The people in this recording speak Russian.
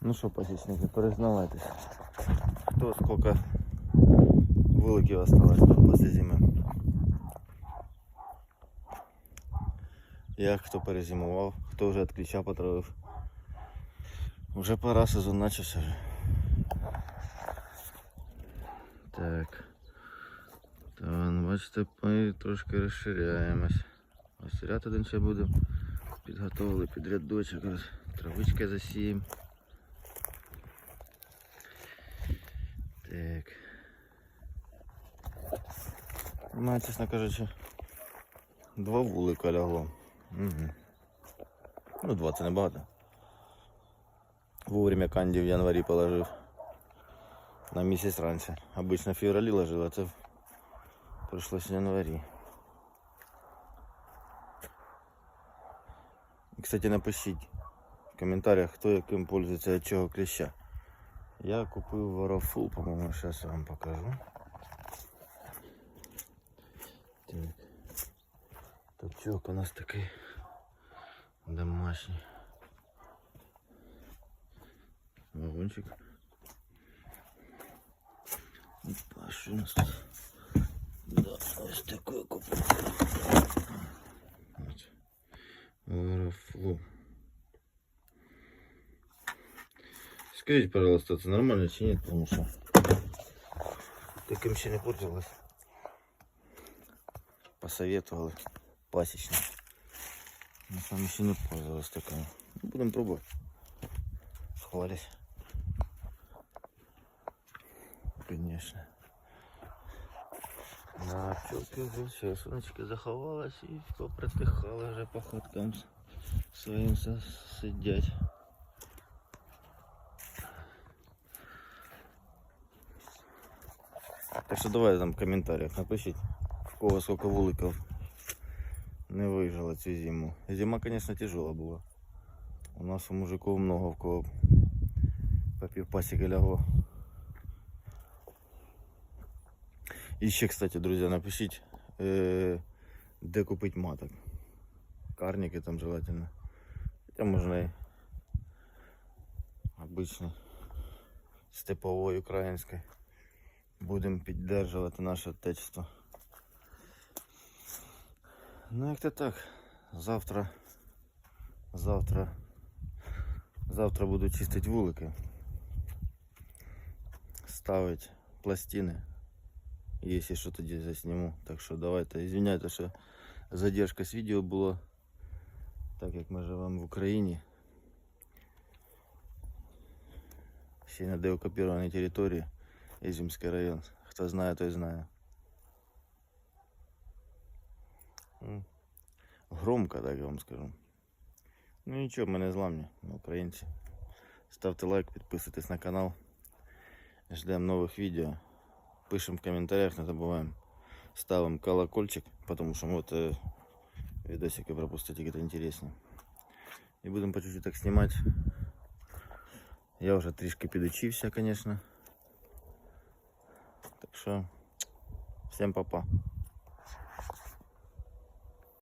Ну що, пасічники, признавайтесь. Хто скільки виликів осталось тут після зими? Як хто перезимував, хто вже від кліща потравив. Уже пора, сезон начався вже. Так. То, ну, бачите, ми трошки розширяємось. Ось ряд один ще будемо. Підготовили під рядочок. Ось Травички засіємо. Так. У мене, чесно кажучи, два вулика лягло. Угу. Ну, два це небагато. Вовремя канді в январі положив. На місяць раніше. Обично в февралі ложив, а це прийшлося в январі. І, кстати, напишіть в коментарях, хто яким пользується від чого кліща. Я купив варафул, по-моєму, зараз я вам покажу. Так. Точок у нас такий домашній. Вагончик. Опа, що у нас? Да, такой Скажіть, пожалуйста, це нормально чи ні, тому що таким ще не пользовалась. Посоветовали пасічно. Но сам ще не пользовалась такою. Ну, будемо пробувати. Хвались. Конечно. На пчелки вже все, сонечко заховалась і попритихала вже по хаткам своїм си- сидять. Так що давайте там в коментарях напишіть, в кого сколько вуликів не вижило цю зиму. Зима, конечно, тяжела була. У нас у мужиков много в кого по півпасіки лягло. І ще, кстати, друзі, напишіть, е, де купити маток. Карники там желательно. Хотя можна і обичний степової української. Будемо піддержувати наше отечество. Ну як то так. Завтра. Завтра. Завтра буду чистити вулики. Ставить пластини. Если что тоді засниму. Так що давайте. Извиняйте, що задержка з відео була. Так як ми живемо в Україні. Ще на деокупованій території. Ізюмський район. Хто знає, той знає. М. Громко, так я вам скажу. Ну нічого, ми не зламні, ми українці. Ставте лайк, підписуйтесь на канал. Ждемо нових відео. Пишемо в коментарях, не забуваємо. Ставимо колокольчик, потому что вот э, видосики пропустить это интереснее. И будем по чуть-чуть так снимать. Я уже трішки підучився, конечно. Так що, всем папа.